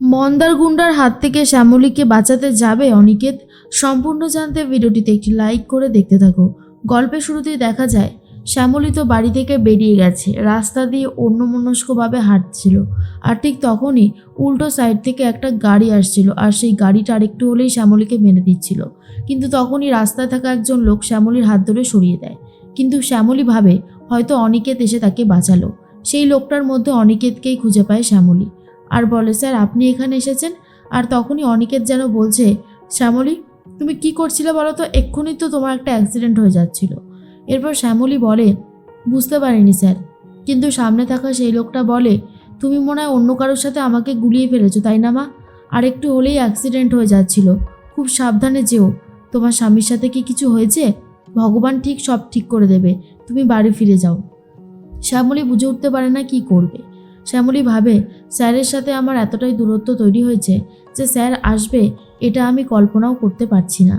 মন্দার গুন্ডার হাত থেকে শ্যামলীকে বাঁচাতে যাবে অনিকেত, সম্পূর্ণ জানতে ভিডিওটিতে একটি লাইক করে দেখতে থাকো। গল্পের শুরুতেই দেখা যায়, শ্যামলী তো বাড়ি থেকে বেরিয়ে গেছে, রাস্তা দিয়ে অন্যমনস্কভাবে হাঁটছিল। আর ঠিক তখনই উল্টো সাইড থেকে একটা গাড়ি আসছিল, আর সেই গাড়িটা আরেকটু হলেই শ্যামলীকে মেনে দিচ্ছিল। কিন্তু তখনই রাস্তায় থাকা একজন লোক শ্যামলীর হাত ধরে সরিয়ে দেয়। কিন্তু শ্যামলী ভাবে, হয়তো অনিকেত এসে তাকে বাঁচালো। সেই লোকটার মধ্যে অনিকেতকেই খুঁজে পায় শ্যামলী। আর বলে, স্যার, আপনি এখানে এসেছেন আর তখনই অনিকেত যেন বলছে, শ্যামলী, তুমি কি করছিলে বলো তো? এক্ষুনি তো তোমার একটা অ্যাক্সিডেন্ট হয়ে যাচ্ছিল। এরপর শ্যামলী বলে, বুঝতে পারিনি, স্যার। কিন্তু সামনে থাকা সেই লোকটা বলে, তুমি মনে হয় অন্য কারোর সাথে আমাকে গুলিয়ে ফেলেছো, তাই না, মা? আর একটু হলেই অ্যাক্সিডেন্ট হয়ে যাচ্ছিল। খুব সাবধানে যেও। তোমার স্বামীর সাথে কি কিছু হয়েছে? ভগবান ঠিক সব ঠিক করে দেবে। তুমি বাড়ি ফিরে যাও। শ্যামলী বুঝে উঠতে পারে না কি করবে। শ্যামলী ভাবে, স্যারের সাথে আমার এতটাই দূরত্ব তৈরি হয়েছে যে স্যার আসবে, এটা আমি কল্পনাও করতে পারছি না।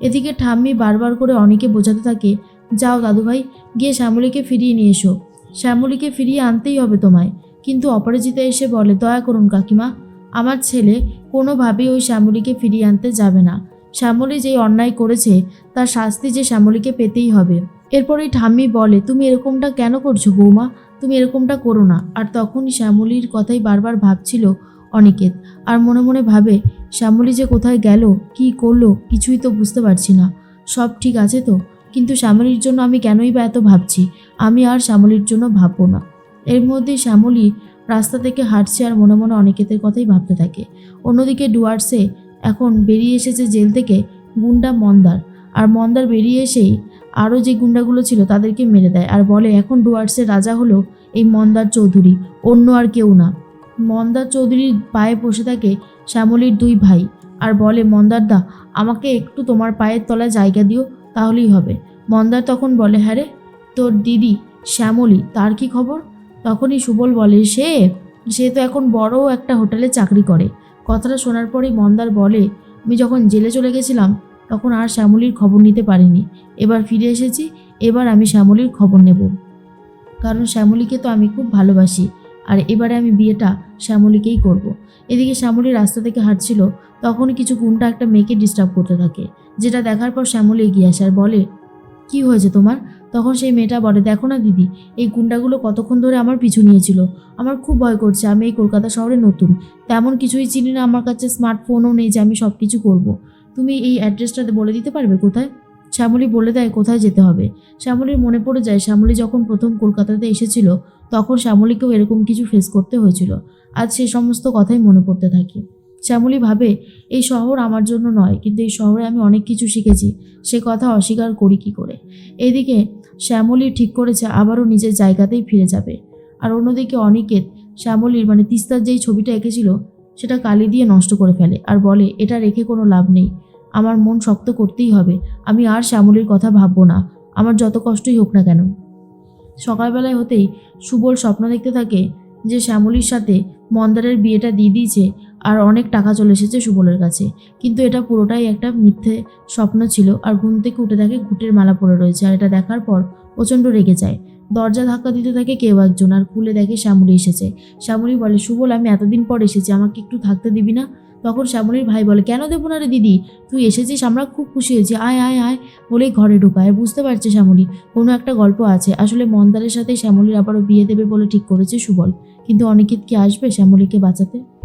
এদিকে ঠাম্মি বারবার করে অনেকে বোঝাতে থাকে, যাও দাদুভাই, গিয়ে শ্যামলীকে ফিরিয়ে নিয়ে এসো। শ্যামলীকে ফিরিয়ে আনতেই হবে তোমায়। কিন্তু অপরাজিতা এসে বলে, দয়া করুন কাকিমা, আমার ছেলে কোনোভাবেই ওই শ্যামলীকে ফিরিয়ে আনতে যাবে না। শ্যামলী যেই অন্যায় করেছে, তার শাস্তি যে শ্যামলীকে পেতেই হবে। এরপরই ঠাম্মি বলে, তুমি এরকমটা কেন করছ বৌমা? তুমি এরকমটা করো না। আর তখনই শ্যামলীর কথাই বারবার ভাবছিল অনিকেত। আর মনে মনে ভাবে, শ্যামলী যে কোথায় গেল, কি করল, কিছুই তো বুঝতে পারছি না। সব ঠিক আছে তো? কিন্তু শ্যামলীর জন্য আমি কেনই বা এত ভাবছি? আমি আর শ্যামলীর জন্য ভাববো না। এর মধ্যে শ্যামলী রাস্তা থেকে হাঁটছে আর মনে মনে অনিকেতের কথাই ভাবতে থাকে। অন্যদিকে ডুয়ার্সে এখন বেরিয়ে এসেছে জেল থেকে গুন্ডা মন্দার। আর মন্দার বেরিয়ে এসেই আরও যে গুন্ডাগুলো ছিল তাদেরকে মেরে দেয় আর বলে, এখন ডুয়ার্সের রাজা হলো এই মন্দার চৌধুরী, অন্য আর কেউ না। মন্দার চৌধুরীর পায়ে বসে থাকে শ্যামলীর দুই ভাই আর বলে, মন্দারদা, আমাকে একটু তোমার পায়ের তলায় জায়গা দিও, তাহলেই হবে। মন্দার তখন বলে হ্যাঁ তোর দিদি শ্যামলী, তার কি খবর? তখনই সুবল বলে, সে সে তো এখন বড় একটা হোটেলে চাকরি করে। কথাটা শোনার পরেই মন্দার বলে, আমি যখন জেলে চলে গেছিলাম তখন আর শ্যামলীর খবর নিতে পারিনি। এবার ফিরে এসেছি, এবার আমি শ্যামলীর খবর নেব। কারণ শ্যামলীকে তো আমি খুব ভালোবাসি, আর এবারে আমি বিয়েটা শ্যামলীকেই করব। এদিকে শ্যামলী রাস্তা থেকে হাঁটছিল তখনই কিছু গুন্ডা একটা মেয়েকে ডিস্টার্ব করতে থাকে, যেটা দেখার পর শ্যামলী এগিয়ে আসে আর বলে, কি হয়েছে তোমার? তখন সেই মেয়েটা বলে, দেখো না দিদি, এই গুন্ডাগুলো কতক্ষণ ধরে আমার পিছু নিয়েছিল। আমার খুব ভয় করছে, আমি এই কলকাতা শহরে নতুন। তেমন কিছুই চিনি না, আমার কাছে স্মার্টফোনও নেই যে আমি সব কিছু করব। তুমি এই অ্যাড্রেসটাতে বলে দিতে পারবে কোথায়? শ্যামলী বলে দেয়, কোথায় যেতে হবে? শ্যামলীর মনে পড়ে যায়, শ্যামলী যখন প্রথম কলকাতাতে এসেছিল, তখন শ্যামলীকেও এরকম কিছু ফেস করতে হয়েছিল। আজ সে সমস্ত কথাই মনে পড়তে থাকে। শ্যামলী ভাবে, এই শহর আমার জন্য নয়, কিন্তু এই শহরে আমি অনেক কিছু শিখেছি। সে কথা অস্বীকার করি কি করে? এদিকে শ্যামলী ঠিক করেছে, আবারও নিজের জায়গাতেই ফিরে যাবে। আর অন্যদিকে অনিকেত, শ্যামলীর মানে তিস্তার যেই ছবিটা এঁকেছিল সেটা কালি দিয়ে নষ্ট করে ফেলে আর বলে, এটা রেখে কোনো লাভ নেই। আমার মন শক্ত করতেই হবে। আমি আর শ্যামলীর কথা ভাববো না। আমার যত কষ্টই হোক না কেন। সকালবেলায় হতেই সুবল স্বপ্ন দেখতে থাকে যে শ্যামলীর সাথে মন্দারের বিয়েটা দিয়ে দিয়েছে আর অনেক টাকা চলে এসেছে সুবলের কাছে। কিন্তু এটা পুরোটাই একটা মিথ্যে স্বপ্ন ছিল আর ঘুম থেকে উঠে থাকে ঘুটের মালা পড়ে রয়েছে আর এটা দেখার পর প্রচণ্ড রেগে যায়। দরজা ধাক্কা দিতে থাকে কেউ একজন, আর খুলে দেখে শ্যামলী এসেছে। শ্যামলী বলে, সুবল, আমি এতদিন পর এসেছি, আমাকে একটু থাকতে দিবি না? তখন শ্যামলীর ভাই বলে, কেন দেবো না রে দিদি? তুই এসেছিস, আমরা খুব খুশি হয়েছি। আয় আয় আয় বলেই ঘরে ঢুকায়। বুঝতে পারছে শ্যামলী, কোনো একটা গল্প আছে। আসলে মন্দারের সাথে শ্যামলীর আবারও বিয়ে দেবে বলে ঠিক করেছে সুবল। কিন্তু অনিকেত কি আসবে শ্যামলীকে বাঁচাতে?